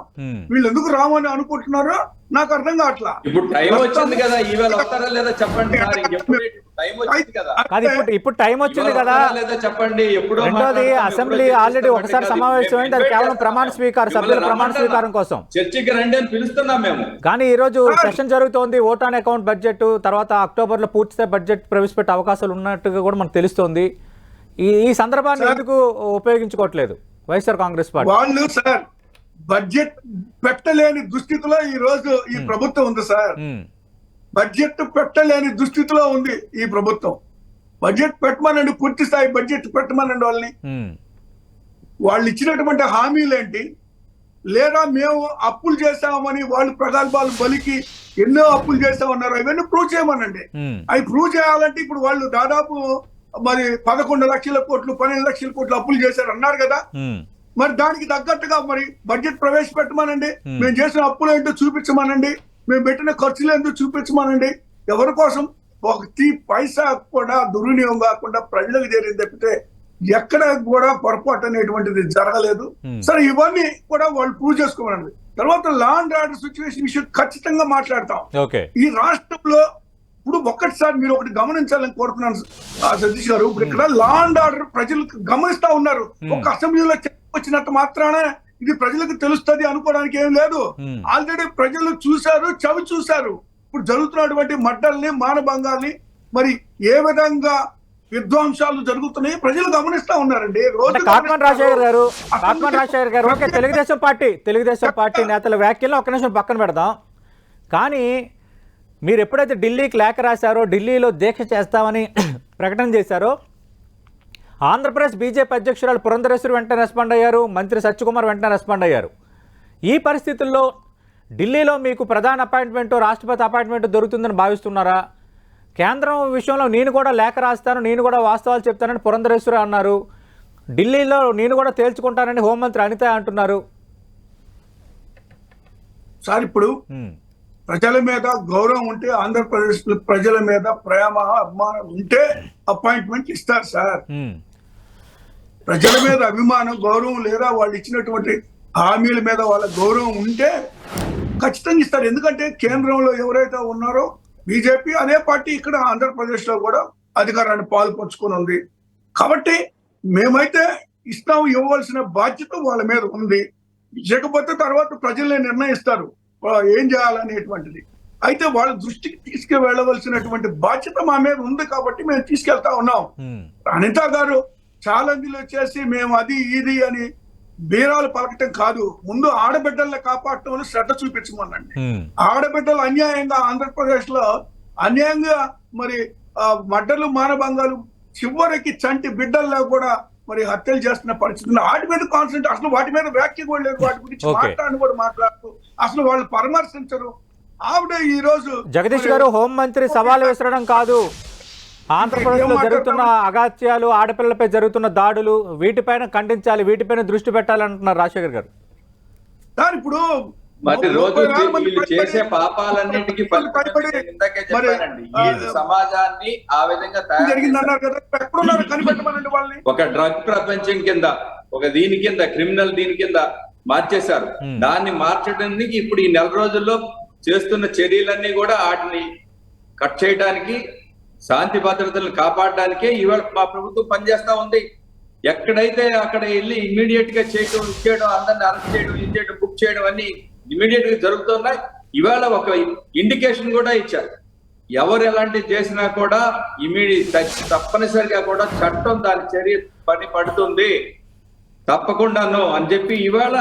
వీళ్ళు ఎందుకు రామని అనుకుంటున్నారో నాకు అర్థం కావట్లా. ఇప్పుడు టైం వచ్చింది కదా ఈవేళ వస్తారా లేదా చెప్పండి. సార్ ఎప్పుడు టైం వచ్చింది కదా. కాదు ఇప్పుడు టైం వచ్చింది కదా. లేదా చెప్పండి. ఎప్పుడో రెండోది అసెంబ్లీ ఆల్రెడీ ఒకసారి అంటే సమావేశమైంది అది కేవలం ప్రమాణ. స్వీకారం సభ్యుల ప్రమాణ. స్వీకారం కోసం. చర్చికి రండి అని పిలుస్తున్నాం మేము. కానీ ఈ రోజు సెషన్ జరుగుతోంది ఓటాన్ అకౌంట్ బడ్జెట్ తర్వాత అక్టోబర్లో పూర్తిస్థాయి బడ్జెట్ ప్రవేశపెట్టే అవకాశాలు ఉన్నట్టుగా కూడా మనకు తెలుస్తోంది. ఈ ఈ సందర్భాన్ని ఎందుకు ఉపయోగించుకోవట్లేదు? YSR Congress party. వాళ్ళు సార్ బడ్జెట్ పెట్టలేని దుస్థితిలో ఈ రోజు ఈ ప్రభుత్వం ఉంది సార్. బడ్జెట్ పెట్టలేని దుస్థితిలో ఉంది ఈ ప్రభుత్వం. బడ్జెట్ పెట్టమనండి పూర్తి స్థాయి బడ్జెట్ పెట్టమనండి వాళ్ళని. వాళ్ళు ఇచ్చినటువంటి హామీలు ఏంటి? లేదా మేము అప్పులు చేస్తామని వాళ్ళు ప్రగల్భాలు బలికి ఎన్నో అప్పులు చేస్తామన్నారు అవన్నీ ప్రూవ్ చేయమనండి. అవి ప్రూవ్ చేయాలంటే ఇప్పుడు వాళ్ళు దాదాపు మరి పదకొండు లక్షల కోట్లు పన్నెండు లక్షల కోట్లు అప్పులు చేశారు అన్నారు కదా. మరి దానికి తగ్గట్టుగా మరి బడ్జెట్ ప్రవేశపెట్టమనండి. మేము చేసిన అప్పులు ఏంటో చూపించమనండి. మేము పెట్టిన ఖర్చులు ఏంటో చూపించమనండి. ఎవరి కోసం? ఒకటి పైసా కూడా దుర్వినియోగం కాకుండా ప్రజలకు చేరింది తప్పితే ఎక్కడ కూడా పొరపాటు అనేటువంటిది జరగలేదు. సరే ఇవన్నీ కూడా వాళ్ళు ప్రూవ్ చేసుకోమనండి. తర్వాత లా అండ్ ఆర్డర్ సిచ్యువేషన్ విషయం ఖచ్చితంగా మాట్లాడతాం. ఈ రాష్ట్రంలో ఇప్పుడు ఒక్కటిసారి మీరు ఒకటి గమనించాలని కోరుతున్నాను సతీష్ గారు. ఇప్పుడు ఇక్కడ లా అండ్ ఆర్డర్ ప్రజలు గమనిస్తా ఉన్నారు. Hmm. ఒక అసెంబ్లీలో వచ్చినట్టు మాత్రాన ఇది ప్రజలకు తెలుస్తుంది అనుకోవడానికి ఏం లేదు. Hmm. ఆల్రెడీ ప్రజలు చూశారు చవి చూశారు. ఇప్పుడు జరుగుతున్నటువంటి మడ్డల్ని మానభంగాల్ని మరి ఏ విధంగా విధ్వంసాలు జరుగుతున్నాయి ప్రజలు గమనిస్తా ఉన్నారండి. కాకమాన్ రాజశేఖర్ గారు రాజశేఖర్ గారు okay Telugu Desam party Telugu Desam party నేతల వ్యాఖ్యలను ఒక నిమిషం పక్కన పెడదాం. కానీ మీరు ఎప్పుడైతే ఢిల్లీకి లేఖ రాశారో ఢిల్లీలో దీక్ష చేస్తామని ప్రకటన చేశారో ఆంధ్రప్రదేశ్ బీజేపీ అధ్యక్షురాలు పురంధరేశ్వరి వెంటనే రెస్పాండ్ అయ్యారు మంత్రి సత్యకుమార్ వెంటనే రెస్పాండ్ అయ్యారు. ఈ పరిస్థితుల్లో ఢిల్లీలో మీకు ప్రధాన అపాయింట్మెంట్ రాష్ట్రపతి అపాయింట్మెంట్ దొరుకుతుందని భావిస్తున్నారా? కేంద్రం విషయంలో నేను కూడా లేఖ రాస్తాను నేను కూడా వాస్తవాలు చెప్తానని పురంధరేశ్వరి అన్నారు. ఢిల్లీలో నేను కూడా తేల్చుకుంటానని హోంమంత్రి అనిత అంటున్నారు. సార్ ఇప్పుడు ప్రజల మీద గౌరవం ఉంటే ఆంధ్రప్రదేశ్ ప్రజల మీద ప్రేమ అభిమానం ఉంటే అపాయింట్మెంట్ ఇస్తారు సార్. ప్రజల మీద అభిమానం గౌరవం లేదా వాళ్ళు ఇచ్చినటువంటి హామీల మీద వాళ్ళ గౌరవం ఉంటే ఖచ్చితంగా ఇస్తారు. ఎందుకంటే కేంద్రంలో ఎవరైతే ఉన్నారో బీజేపీ అదే పార్టీ ఇక్కడ ఆంధ్రప్రదేశ్లో కూడా అధికారాన్ని పాలు పంచుకొని ఉంది. కాబట్టి మేమైతే ఇస్తాం ఇవ్వవలసిన బాధ్యత వాళ్ళ మీద ఉంది. ఇవ్వకపోతే తర్వాత ప్రజలే నిర్ణయిస్తారు. ఏం చేయాలనేటువంటిది. అయితే వాళ్ళ దృష్టికి తీసుకువెళ్ళవలసినటువంటి బాధ్యత మా మీద ఉంది కాబట్టి మేము తీసుకెళ్తా ఉన్నాం. అనిత గారు ఛాలెంజ్లు వచ్చేసి మేము అది ఇది అని బీరాలు పలకటం కాదు. ముందు ఆడబిడ్డల్ని కాపాడటంలో శ్రద్ధ చూపించమనండి. ఆడబిడ్డలు అన్యాయంగా ఆంధ్రప్రదేశ్లో అన్యాయంగా మరి మడ్డలు మానభంగాలు చివరికి చంటి బిడ్డల్లో కూడా మరి హత్యలు చేస్తున్న పరిస్థితి ఉంది. వాటి మీద కాన్సెంట్ అసలు వాటి మీద వ్యాఖ్య కూడా లేదు. వాటి గురించి. మాట్లాడని కూడా మాట్లాడుతూ అసలు వాళ్ళు పరామర్శించరు. ఆవిడ ఈ రోజు జగదీష్ గారు హోంమంత్రి సవాలు విసరడం కాదు. ఆంధ్రప్రదేశ్లో జరుగుతున్న అగాత్యాలు ఆడపిల్లలపై జరుగుతున్న దాడులు వీటిపైన ఖండించాలి వీటిపైన దృష్టి పెట్టాలంటున్నారు రాజశేఖర్ గారు. సార్ ఇప్పుడు మరి రోజు వీళ్ళు చేసే పాపాలన్నిటికీ చెప్పానండి? సమాజాన్ని ఆ విధంగా తయారు ఒక డ్రగ్ ప్రపంచం కింద ఒక దీని కింద క్రిమినల్ దీని కింద మార్చేశారు. దాన్ని మార్చడానికి ఇప్పుడు ఈ నెల రోజుల్లో చేస్తున్న చర్యలన్నీ కూడా వాటిని కట్ చేయడానికి శాంతి భద్రతలను కాపాడడానికే ఇవాళ మా ప్రభుత్వం పనిచేస్తా ఉంది. ఎక్కడైతే అక్కడ వెళ్ళి ఇమ్మీడియట్గా చేయడం ఇచ్చేయడం అందరిని అరెస్ట్ చేయడం ఇది చేయడం బుక్ చేయడం అన్ని ఇమీడియట్గా జరుగుతున్నాయి. ఇవాళ ఒక ఇండికేషన్ కూడా ఇచ్చారు. ఎవరు ఎలాంటివి చేసినా కూడా ఇమీడియట్ తప్పనిసరిగా కూడా చట్టం దాని చర్య పని పడుతుంది. తప్పకుండాను అని చెప్పి ఇవాళ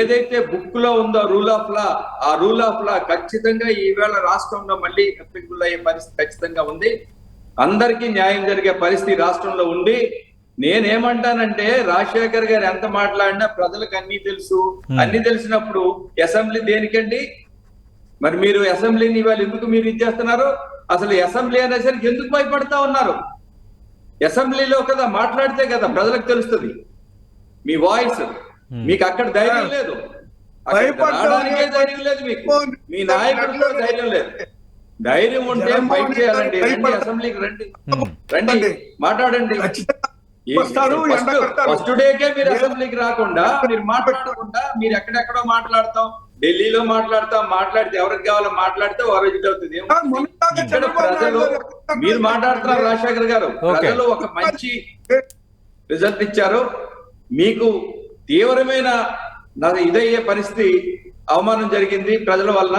ఏదైతే బుక్లో ఉందో రూల్ ఆఫ్ లా ఆ రూల్ ఆఫ్ లా ఖచ్చితంగా ఈవేళ రాష్ట్రంలో మళ్ళీ అప్లికబుల్ అయ్యే పరిస్థితి ఖచ్చితంగా ఉంది. అందరికీ న్యాయం జరిగే పరిస్థితి రాష్ట్రంలో ఉండి నేనేమంటానంటే రాజశేఖర్ గారు ఎంత మాట్లాడినా ప్రజలకు అన్ని తెలుసు. అన్ని తెలిసినప్పుడు అసెంబ్లీ దేనికండి? మరి మీరు అసెంబ్లీని ఇవాళ ఎందుకు మీరు ఇచ్చేస్తున్నారు అసలు అసెంబ్లీ అనేసరికి ఎందుకు భయపడతా ఉన్నారు? అసెంబ్లీలో కదా మాట్లాడితే కదా ప్రజలకు తెలుస్తుంది. మీ వాయిస్. మీకు అక్కడ ధైర్యం లేదు. ధైర్యం లేదు మీకు. మీ నాయకుడికి కూడా ధైర్యం లేదు. ధైర్యం ఉంటే ఫైట్ చేయాలండి. రండి అసెంబ్లీకి రండి. రండి. మాట్లాడండి. ఖచ్చితంగా వస్తారు ఫస్ట్ డేకే మీరు అసెంబ్లీకి రాకుండా మీరు మాట్లాడకుండా మీరు ఎక్కడెక్కడో మాట్లాడతాం ఢిల్లీలో మాట్లాడతాం మాట్లాడితే ఎవరికి కావాలో మాట్లాడితే ఓ రోజు ఇది అవుతుంది. ఇక్కడ ప్రజలు మీరు మాట్లాడుతున్నారు రాజశేఖర్ గారు. ప్రజలు ఒక మంచి రిజల్ట్ ఇచ్చారు. మీకు తీవ్రమైన నా- ఇదయ్యే పరిస్థితి అవమానం జరిగింది ప్రజల వలన.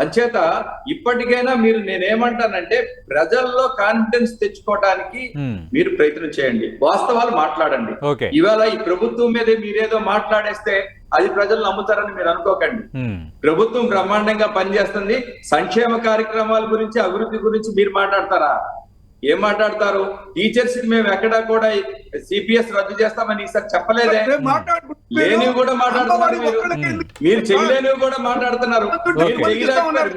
అంచేత ఇప్పటికైనా మీరు నేనేమంటానంటే ప్రజల్లో కాన్ఫిడెన్స్ తెచ్చుకోవడానికి Hmm. మీరు ప్రయత్నం చేయండి. వాస్తవాలు మాట్లాడండి. ఓకే ఇవాళ ఈ ప్రభుత్వం మీద మీరేదో మాట్లాడేస్తే అది ప్రజలు నమ్ముతారని మీరు అనుకోకండి. Hmm. ప్రభుత్వం బ్రహ్మాండంగా పనిచేస్తుంది. సంక్షేమ కార్యక్రమాల గురించి అభివృద్ధి గురించి మీరు మాట్లాడతారా? ఏం మాట్లాడతారు? టీచర్స్కి మేము ఎక్కడా కూడా సిపిఎస్ రద్దు చేస్తామని ఈసారి చెప్పలేదే. లేనివి కూడా మాట్లాడుతున్నారు మీరు. చేయలేనివి కూడా మాట్లాడుతున్నారు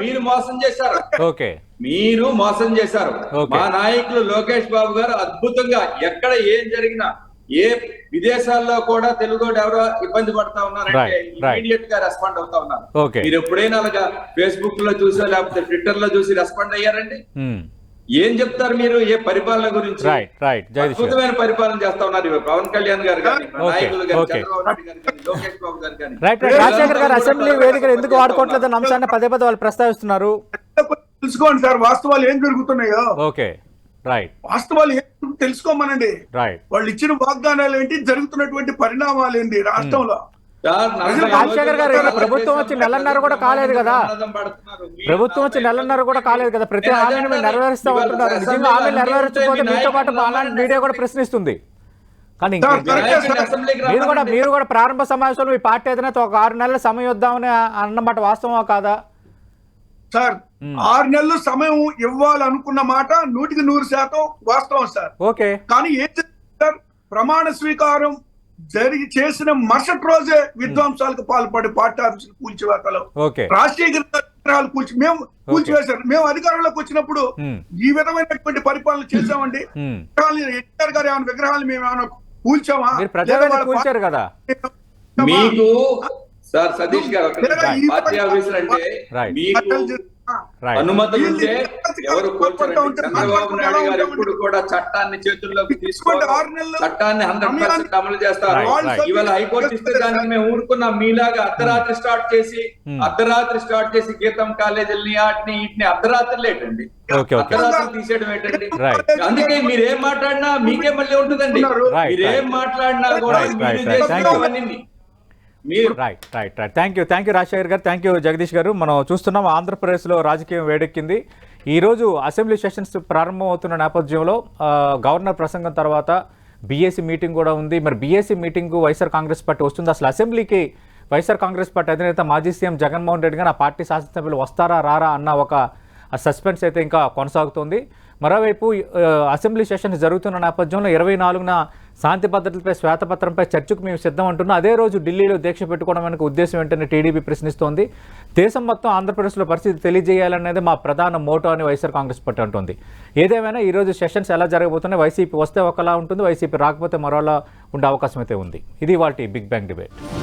మీరు మోసం చేశారు ఓకే మీరు మోసం చేశారు Okay. మా నాయకులు లోకేష్ బాబు గారు అద్భుతంగా ఎక్కడ ఏం జరిగినా ఏ విదేశాల్లో కూడా తెలుగు ఎవరో ఇబ్బంది పడతా ఉన్నారంటే. ఇమీడియట్గా రెస్పాండ్ అవుతా ఉన్నారు Okay. మీరు ఎప్పుడైనా అలాగా ఫేస్బుక్లో చూసా లేకపోతే ట్విట్టర్లో చూసి రెస్పాండ్ అయ్యారండి. ఏం చెప్తారు మీరు? ఏ పరిపాలన గురించి? రైట్ రైట్ అద్భుతమైన పరిపాలన చేస్తా ఉన్నారు పవన్ కళ్యాణ్ గారు కానీ మా Okay, నాయకులు కానీ okay. చంద్రబాబు నాయుడు గారు కానీ లోకేష్ బాబు గారు కానీ. రైట్ రైట్ రాజశేఖర్ గారు అసెంబ్లీ వేదికలు ఎందుకు వాడుకోవట్లేదన్న అంశాన్ని పదే పదే వాళ్ళు ప్రస్తావిస్తున్నారు. తెలుసుకోండి సార్ వాస్తవాలు ఏం జరుగుతున్నాయో. ఓకే రైట్ వాస్తవాలు ఏం తెలుసుకోమనండి. రైట్ వాళ్ళు ఇచ్చిన వాగ్దానాలు ఏంటి జరుగుతున్నటువంటి పరిణామాలు ఏంటి రాష్ట్రంలో? రాజశేఖర్ గారు, ప్రభుత్వం వచ్చి నెలన్నర కూడా కాలేదు కదా. ప్రభుత్వం వచ్చి నెలన్నర కూడా కాలేదు కదా. ప్రతి హామీని మీరు. నెరవేరుస్తా ఉంటున్నారు. నిజంగా అన్ని నెరవేర్చకపోతే మీతో పాటు నాయకులు మీడియా కూడా ప్రశ్నిస్తుంది. కానీ మీరు కూడా. మీరు కూడా ప్రారంభ సమావేశంలో మీ పార్టీ అధినేత ఒక ఆరు నెలల సమయం ఇద్దామని అన్నమాట వాస్తవమా కాదా? సార్. ఆరు నెలలు సమయం ఇవ్వాలనుకున్న మాట నూటికి నూరు శాతం వాస్తవం సార్. ఓకే. కానీ ఏం సార్ ప్రమాణ స్వీకారం జరిగి చేసిన మరుసటి రోజే విధ్వంసాలకు పాల్పడి పార్టీ ఆఫీసులు కూల్చివేతలు రాజశేఖర విగ్రహాలు కూల్చి మేము కూల్చివేశారు మేము అధికారంలోకి వచ్చినప్పుడు. ఈ విధమైనటువంటి పరిపాలన చేశామండి. విగ్రహాలు ఎన్టీఆర్ గారు ఏమైనా విగ్రహాలు మేము ఏమైనా కూల్చామా? కదా. మీకు సార్ సతీష్ గారు పార్టీ ఆఫీసులు అంటే. మీకు ఉంటే ఎవరు. చంద్రబాబు నాయుడు గారు ఎప్పుడు కూడా చట్టాన్ని చేతుల్లోకి నెలలు చట్టాన్ని హండ్రెడ్ పర్సెంట్ అమలు చేస్తారు. ఇవాళ హైకోర్టు ఇస్తే దానికి మేము ఊరుకున్నాం. మీలాగా అర్ధరాత్రి స్టార్ట్ చేసి Hmm. అర్ధరాత్రి స్టార్ట్ చేసి గీతం కాలేజీలని వాటిని వీటిని అర్ధరాత్రి లేటండి. అర్ధరాత్రి తీసేయడం ఏంటండి. అందుకే మీరేం మాట్లాడినా మీకే మళ్ళీ ఉంటుందండి. మీరేం. మాట్లాడినా కూడా మీరు right right right thank you thank you Rajasekhar గారు థ్యాంక్ యూ జగదీష్ గారు. మనం చూస్తున్నాం ఆంధ్రప్రదేశ్లో రాజకీయం వేడెక్కింది. ఈరోజు అసెంబ్లీ సెషన్స్ ప్రారంభం అవుతున్న నేపథ్యంలో గవర్నర్ ప్రసంగం తర్వాత బీఎస్సీ మీటింగ్ కూడా ఉంది. మరి BSC meeting YSR Congress party వస్తుంది. అసలు అసెంబ్లీకి వైఎస్ఆర్ కాంగ్రెస్ పార్టీ అధినేత మాజీ సీఎం జగన్మోహన్ రెడ్డి గారు ఆ పార్టీ శాసనసభ్యులు వస్తారా రారా అన్న ఒక సస్పెన్స్ అయితే ఇంకా కొనసాగుతోంది. మరోవైపు అసెంబ్లీ సెషన్స్ జరుగుతున్న నేపథ్యంలో ఇరవై నాలుగున శాంతి భద్రతలపై శ్వేతపత్రంపై చర్చకు మేము సిద్ధం అంటున్నాం. అదే రోజు ఢిల్లీలో దీక్ష పెట్టుకోవడం వెనుక ఉద్దేశం ఏంటని టీడీపీ ప్రశ్నిస్తోంది. దేశం మొత్తం ఆంధ్రప్రదేశ్లో పరిస్థితి తెలియజేయాలనేది మా ప్రధాన మోటో అని వైఎస్ఆర్ కాంగ్రెస్ పార్టీ అంటుంది. ఏదేమైనా ఈ రోజు సెషన్స్ ఎలా జరగబోతున్నాయి? వైసీపీ వస్తే ఒకలా ఉంటుంది వైసీపీ రాకపోతే మరోలా ఉండే అవకాశం అయితే ఉంది. ఇది వాటి బిగ్ బ్యాంగ్ డిబేట్.